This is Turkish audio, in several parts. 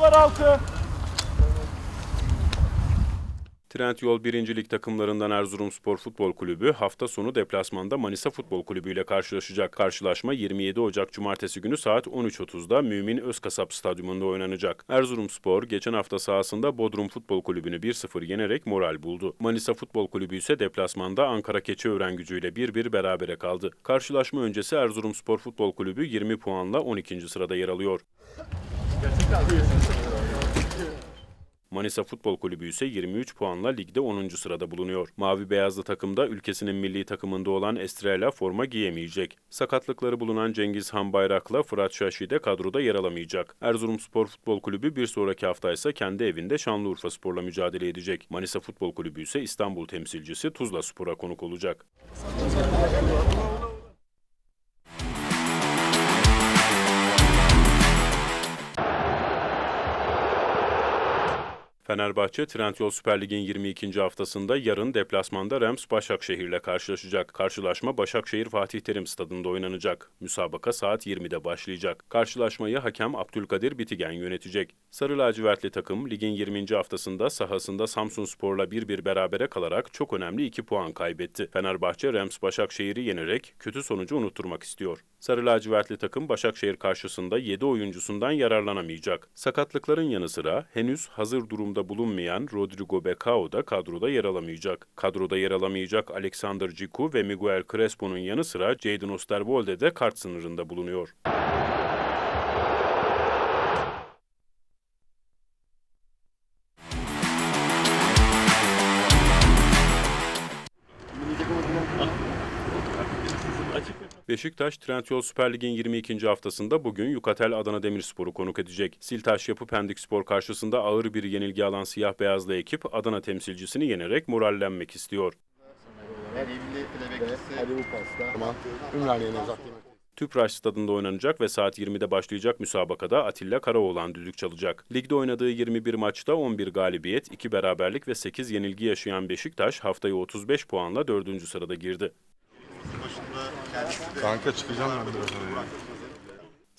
Pınaraltı. Trendyol 1. Lig takımlarından Erzurumspor Futbol Kulübü hafta sonu deplasmanda Manisa Futbol Kulübü ile karşılaşacak. Karşılaşma 27 Ocak Cumartesi günü saat 13.30'da Mümin Özkasap Stadyumunda oynanacak. Erzurumspor geçen hafta sahasında Bodrum Futbol Kulübü'nü 1-0 yenerek moral buldu. Manisa Futbol Kulübü ise deplasmanda Ankara Keçiören gücüyle 1-1 berabere kaldı. Karşılaşma öncesi Erzurumspor Futbol Kulübü 20 puanla 12. sırada yer alıyor. Manisa Futbol Kulübü ise 23 puanla ligde 10. sırada bulunuyor. Mavi beyazlı takımda ülkesinin milli takımında olan Estrella forma giyemeyecek. Sakatlıkları bulunan Cengiz Han Bayrak'la Fırat Şaşi de kadroda yer alamayacak. Erzurumspor Futbol Kulübü bir sonraki hafta ise kendi evinde Şanlıurfa Spor'la mücadele edecek. Manisa Futbol Kulübü ise İstanbul temsilcisi Tuzla Spor'a konuk olacak. Fenerbahçe, Trendyol Süper Lig'in 22. haftasında yarın deplasmanda Rams Başakşehir'le karşılaşacak. Karşılaşma Başakşehir Fatih Terim Stadında oynanacak. Müsabaka saat 20'de başlayacak. Karşılaşmayı hakem Abdülkadir Bitigen yönetecek. Sarı lacivertli takım ligin 20. haftasında sahasında Samsun Spor'la 1-1 berabere kalarak çok önemli 2 puan kaybetti. Fenerbahçe Rams Başakşehir'i yenerek kötü sonucu unutturmak istiyor. Sarı lacivertli takım Başakşehir karşısında 7 oyuncusundan yararlanamayacak. Sakatlıkların yanı sıra henüz hazır durumda bulunmayan Rodrigo Becao da kadroda yer alamayacak. Kadroda yer alamayacak Alexander Ciku ve Miguel Crespo'nun yanı sıra Jadon Osterwolde de kart sınırında bulunuyor. Beşiktaş, Trendyol Süper Lig'in 22. haftasında bugün Yukatel Adana Demirspor'u konuk edecek. Siltaş Yapı Pendik Spor karşısında ağır bir yenilgi alan siyah beyazlı ekip Adana temsilcisini yenerek morallenmek istiyor. Tüpraş stadında oynanacak ve saat 20'de başlayacak müsabakada Atilla Karaoğlan düdük çalacak. Ligde oynadığı 21 maçta 11 galibiyet, 2 beraberlik ve 8 yenilgi yaşayan Beşiktaş haftayı 35 puanla 4. sırada girdi. Kanka çıkacağım ben biraz sonra.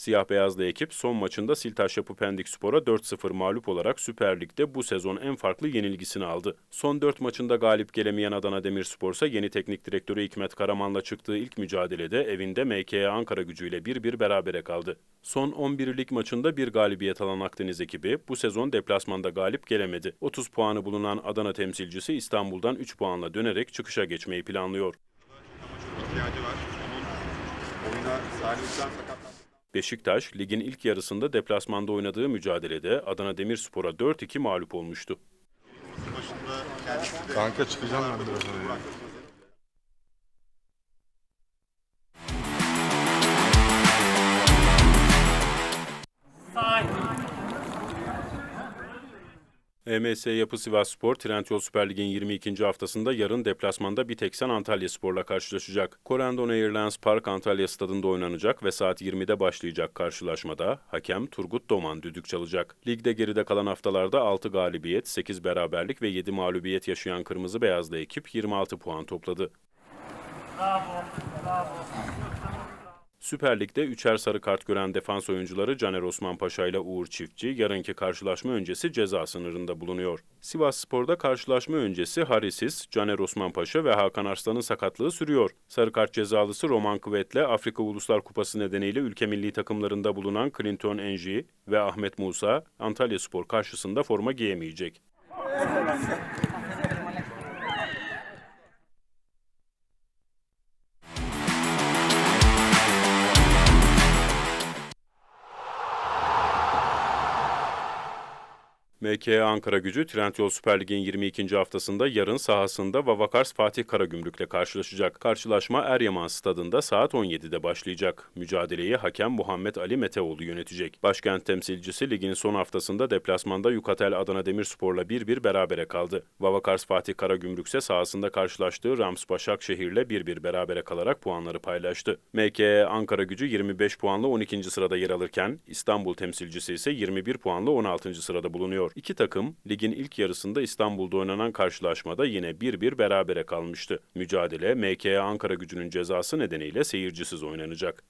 Siyah beyazlı ekip son maçında Siltaş Yapı Pendik Spor'a 4-0 mağlup olarak Süper Lig'de bu sezon en farklı yenilgisini aldı. Son 4 maçında galip gelemeyen Adana Demirspor ise yeni teknik direktörü Hikmet Karaman'la çıktığı ilk mücadelede evinde MKA Ankara gücüyle 1-1 berabere kaldı. Son 11 lig maçında bir galibiyet alan Akdeniz ekibi bu sezon deplasmanda galip gelemedi. 30 puanı bulunan Adana temsilcisi İstanbul'dan 3 puanla dönerek çıkışa geçmeyi planlıyor. ihtiyacı var. Sakatlandı. Beşiktaş, ligin ilk yarısında deplasmanda oynadığı mücadelede Adana Demirspor'a 4-2 mağlup olmuştu. Başında kendisi de Kanka çıkacağım ben biraz EMS Yapı Sivas Spor, Trendyol Süper Lig'in 22. haftasında yarın deplasmanda Biteksen Antalya Spor'la karşılaşacak. Corendon Airlines Park Antalya Stadında oynanacak ve saat 20'de başlayacak karşılaşmada hakem Turgut Doman düdük çalacak. Ligde geride kalan haftalarda 6 galibiyet, 8 beraberlik ve 7 mağlubiyet yaşayan Kırmızı Beyazlı ekip 26 puan topladı. Süper Lig'de üçer sarı kart gören defans oyuncuları Caner Osman Paşa ile Uğur Çiftçi yarınki karşılaşma öncesi ceza sınırında bulunuyor. Sivas Spor'da karşılaşma öncesi Harisis, Caner Osman Paşa ve Hakan Arslan'ın sakatlığı sürüyor. Sarı kart cezalısı Roman Kıvet'le Afrika Uluslar Kupası nedeniyle ülke milli takımlarında bulunan Clinton Enji ve Ahmet Musa Antalya Spor karşısında forma giyemeyecek. MKA Ankara gücü Trendyol Süper Lig'in 22. haftasında yarın sahasında Vavakars Fatih Karagümrük'le karşılaşacak. Karşılaşma Eryaman Stadında saat 17'de başlayacak. Mücadeleyi hakem Muhammed Ali Meteoğlu yönetecek. Başkent temsilcisi ligin son haftasında deplasmanda Yukatel Adana Demirspor'la 1-1 berabere kaldı. Vavakars Fatih Karagümrük ise sahasında karşılaştığı Rams Başakşehir'le 1-1 berabere kalarak puanları paylaştı. MKA Ankara gücü 25 puanla 12. sırada yer alırken İstanbul temsilcisi ise 21 puanla 16. sırada bulunuyor. İki takım ligin ilk yarısında İstanbul'da oynanan karşılaşmada yine 1-1 berabere kalmıştı. Mücadele MKA Ankara gücünün cezası nedeniyle seyircisiz oynanacak.